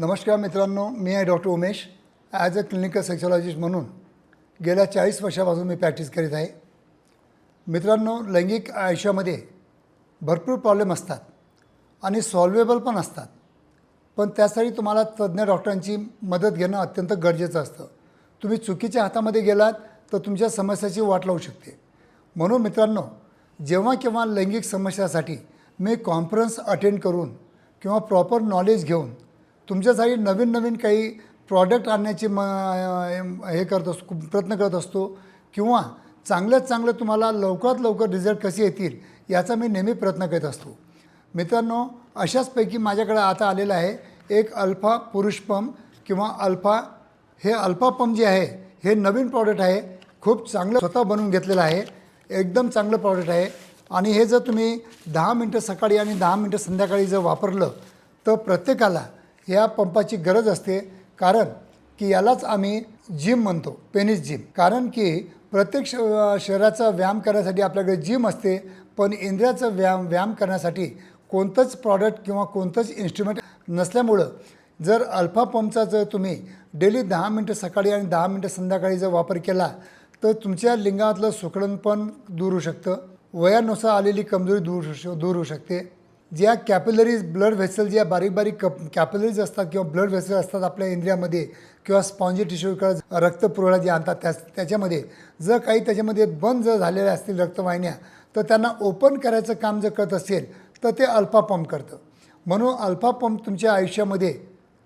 नमस्कार मित्रांनो मी आहे doctor Umesh. As a clinical sexologist म्हणून गेल्या चाळीस वर्षापासून मी प्रॅक्टिस करीत आहे. मित्रांनो लैंगिक आयुष्यामध्ये भरपूर प्रॉब्लेम असतात आणि सॉल्वेबल पण असतात. पण त्यासाठी तुम्हाला तज्ज्ञ डॉक्टरांची मदत घेणं अत्यंत गरजेचं असतं. तुम्ही चुकीच्या हातामध्ये गेलात तर तुमच्या समस्याची वाट लावू शकते. म्हणून मित्रांनो जेव्हा केव्हा लैंगिक समस्यासाठी मी कॉन्फरन्स अटेंड करून किंवा प्रॉपर नॉलेज घेऊन तुमच्यासाठी नवीन नवीन काही प्रॉडक्ट आणण्याची म हे करत असतो प्रयत्न करत असतो किंवा चांगल्यात चांगलं तुम्हाला लवकरात लवकर रिझल्ट कसे येतील याचा मी नेहमी प्रयत्न करत असतो. मित्रांनो अशाचपैकी माझ्याकडे आता आलेलं आहे एक अल्फा पुरुष पंप किंवा अल्फा हे अल्फा पंप जे आहे हे नवीन प्रॉडक्ट आहे खूप चांगलं स्वतः बनवून घेतलेलं आहे एकदम चांगलं प्रॉडक्ट आहे आणि हे जर तुम्ही दहा मिनटं सकाळी आणि दहा मिनटं संध्याकाळी जर वापरलं तर प्रत्येकाला या पंपाची गरज असते. कारण की यालाच आम्ही जिम म्हणतो पेनिस जिम. कारण की प्रत्येक श शरीराचा व्यायाम करण्यासाठी आपल्याकडे जिम असते. पण इंद्रियाचा व्यायाम व्यायाम करण्यासाठी कोणतंच प्रॉडक्ट किंवा कोणतंच इन्स्ट्रुमेंट नसल्यामुळं जर अल्फा पंपचा जर तुम्ही डेली दहा मिनटं सकाळी आणि दहा मिनटं संध्याकाळी जर वापर केला तर तुमच्या लिंगातलं सुकळण पण दूर होऊ शकतं. वयानुसार आलेली कमजोरी दूर होऊ श- दूर होऊ शकते. ज्या कॅपिलरीज ब्लड व्हेसल ज्या बारीक बारीक कप कॅपिलरीज असतात किंवा ब्लड व्हेसल असतात आपल्या इंद्रियामध्ये किंवा स्पॉन्जी टिश्यूकडे रक्तपुरवळा जे आणतात त्या त्याच्यामध्ये जर काही त्याच्यामध्ये बंद जर झालेल्या असतील रक्तवाहिन्या तर त्यांना ओपन करायचं काम जर करत असेल तर ते अल्फा पंप करतं. म्हणून अल्फा पंप तुमच्या आयुष्यामध्ये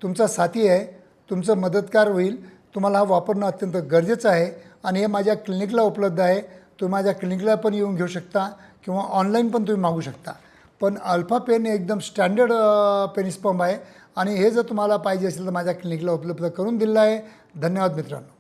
तुमचा साथी आहे तुमचं मदतकार होईल तुम्हाला हा वापरणं अत्यंत गरजेचं आहे आणि हे माझ्या क्लिनिकला उपलब्ध आहे. तुम्ही माझ्या क्लिनिकला पण येऊन घेऊ शकता किंवा ऑनलाईन पण तुम्ही मागू शकता. पण अल्फा पेन एकदम स्टँडर्ड पेनिस पंप आहे. आणि हे जर तुम्हाला पाहिजे असेल तर माझ्या क्लिनिकला उपलब्ध करून दिलं आहे. धन्यवाद मित्रांनो.